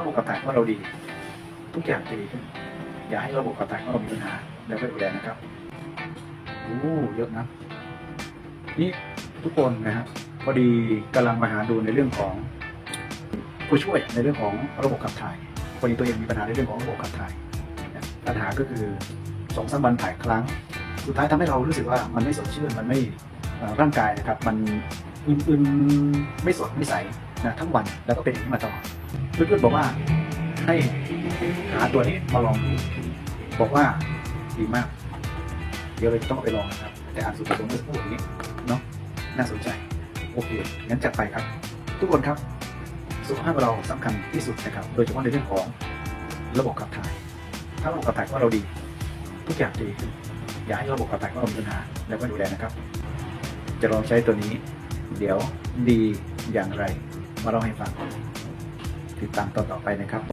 ระบบขับถ่ายของเราดี ทุกอย่างจะดีขึ้น อย่าให้ระบบขับถ่ายของเรามีปัญหาแล้วก็ดูแลนะครับโอ้เยอะนะนี่ทุกคนนะครับพอดีกำลังมาหาดูในเรื่องของ ผู้ช่วยในเรื่องของระบบขับถ่ายพอดีตัวเองมีปัญหาในเรื่องของระบบขับถ่ายปัญหาก็คือสองสามวันถ่ายครั้ง สุดท้ายทำให้เรารู้สึกว่ามันไม่สดชื่นมันไม่ร่างกายนะครับ มันอึนๆไม่สดไม่ใสนะทั้งวันแล้วก็เป็นอย่างนี้มาตลอด พื่อนๆบอกว่าให้หาตัวนี้มาลองดูบอกว่าดีมาก เดี๋ยวเราจะต้องไปลองนะครับ แต่อ่านสุดประสงค์เมื่อสักครู่นี้เนาะน่าสนใจ โอเคงั้นจัดไปครับ ทุกคนครับ สุขภาพเราสำคัญที่สุดนะครับ โดยเฉพาะในเรื่องของระบบขับถ่าย ถ้าระบบขับถ่ายของเราดี ทุกอย่างดีขึ้นอย่าให้ระบบขับถ่ายของเรามีปัญหาแล้วก็ดูแลนะครับ จะลองใช้ตัวนี้ เดี๋ยวดีอย่างไร มาเล่าให้ฟัง ติดตามต่อไปนะครับ